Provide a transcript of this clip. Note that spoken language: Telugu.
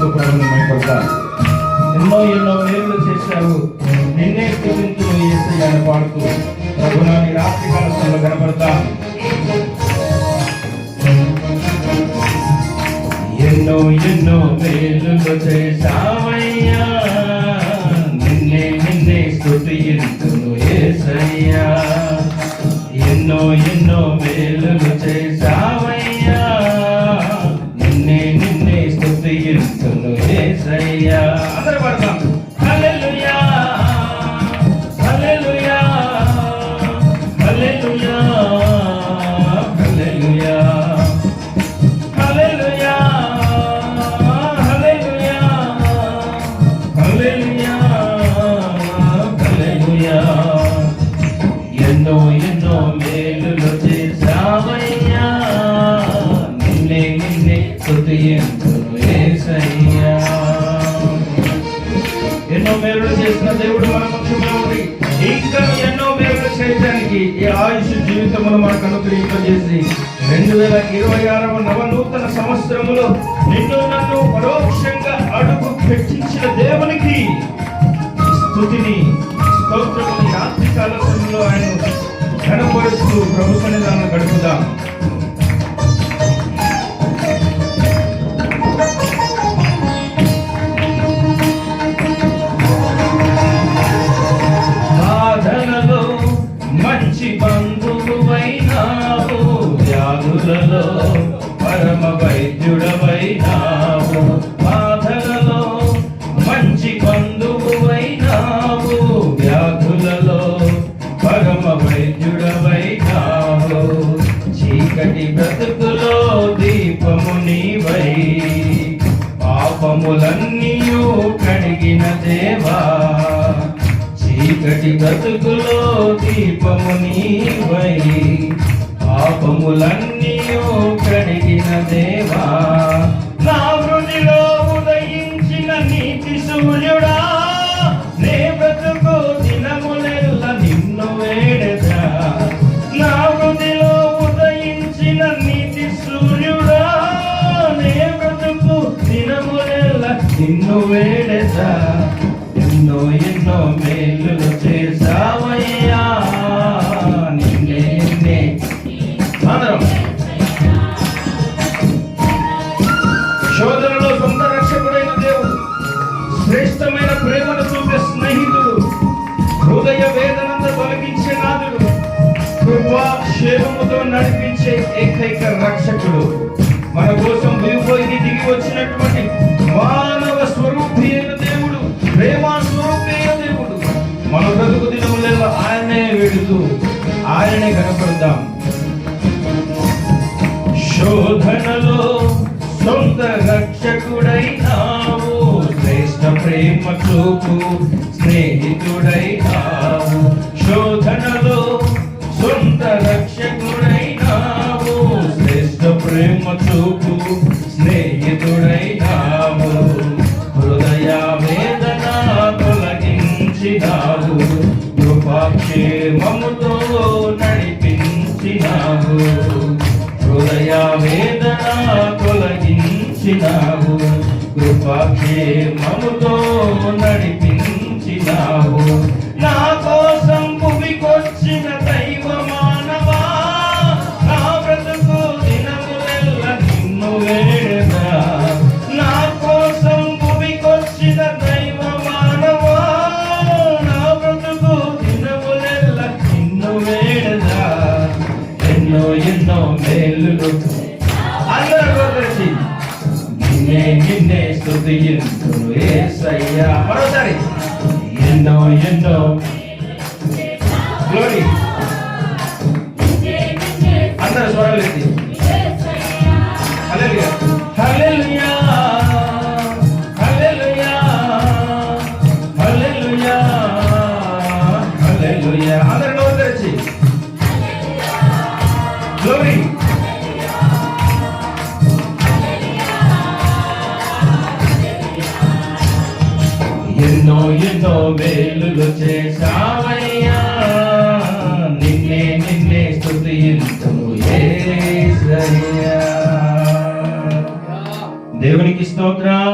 పాడుతూ ప్రారంభమైపోతా ఎన్నో ఎన్నో మేలు చేశావు నిన్నే స్థుతించు ఏసయ్యాన్ని పాడుతూ ప్రభునాన్ని రాత్రి కాలంలో కనపడతా. ఎన్నో ఎన్నో మేలు చేశావయ్యా. నిన్నే నిన్నే స్థుతించును ఏసయ్యా. ఎన్నో ఎన్నో మేలు చేశా క్రీస్తును అందరూ పడతాం ఎన్నో మేలులు చేసిన దేవుడు మన ముఖ్యమంత్రి ఇంకా ఎన్నో మేలులు చేయడానికి ఈ ఆయుష్ జీవితంలో మనకు అనుగ్రహింపజేసి రెండు వేల ఇరవై ఆరవ నవనూతన సంవత్సరములో నిన్ను నన్ను పరోక్షంగా అడుగు పెట్టించిన దేవునికి మంచి వ్యాధులలో పరమ వైద్యుడవైనావు బాధలలో మంచి బంధువువైనావు వ్యాధులలో పరమ వైద్యుడవైనావు. చీకటి బ్రతుకులో దీపము నీవై పాపములన్నీయు కడిగిన దేవా. చీకటి బ్రతుకులో దీపము నీవై పాపములన్నీ కడిగిన దేవా నా వృదిలో ఉదయించిన నీతి సూర్యుడా నే బ్రతుకు దినములెల్ల నిన్ను వేడదా నా వృదిలో ఉదయించిన నీతి సూర్యుడా నే బ్రతుకు దినములెల్ల నిన్ను వేడదా ఎన్నో ఎన్నో మే ఏకైక రక్షకుడు. మన కోసం భూమిపైకి దిగి వచ్చినటువంటి మానవ స్వరూపి అయిన దేవుడు ప్రేమ స్వరూపి అయిన దేవుడు. మన బ్రతుకు దినములలో ఆయనే వెళుతూ ఆయనే కనపడదాం. శోధనలో సొంత రక్షకుడైనావు. శ్రేష్ట ప్రేమ చూపు స్నేహితుడై తొలగించినావు కృపాక్షేమముతో నడిపించినావు. హృదయ వేదన తొలగించినావు. కృపాక్షేమముతో నడిపించినావు. నా నిన్నే నిన్నే యేసయ్యా మరోసారి. ఎన్నో ఎన్నో. గ్లోరీ ఎన్నో ఎన్నో మేలులు చేశావయ్యా. నిన్నే నిన్నే స్తుతించును యేసయ్యా దేవునికి స్తోత్రం.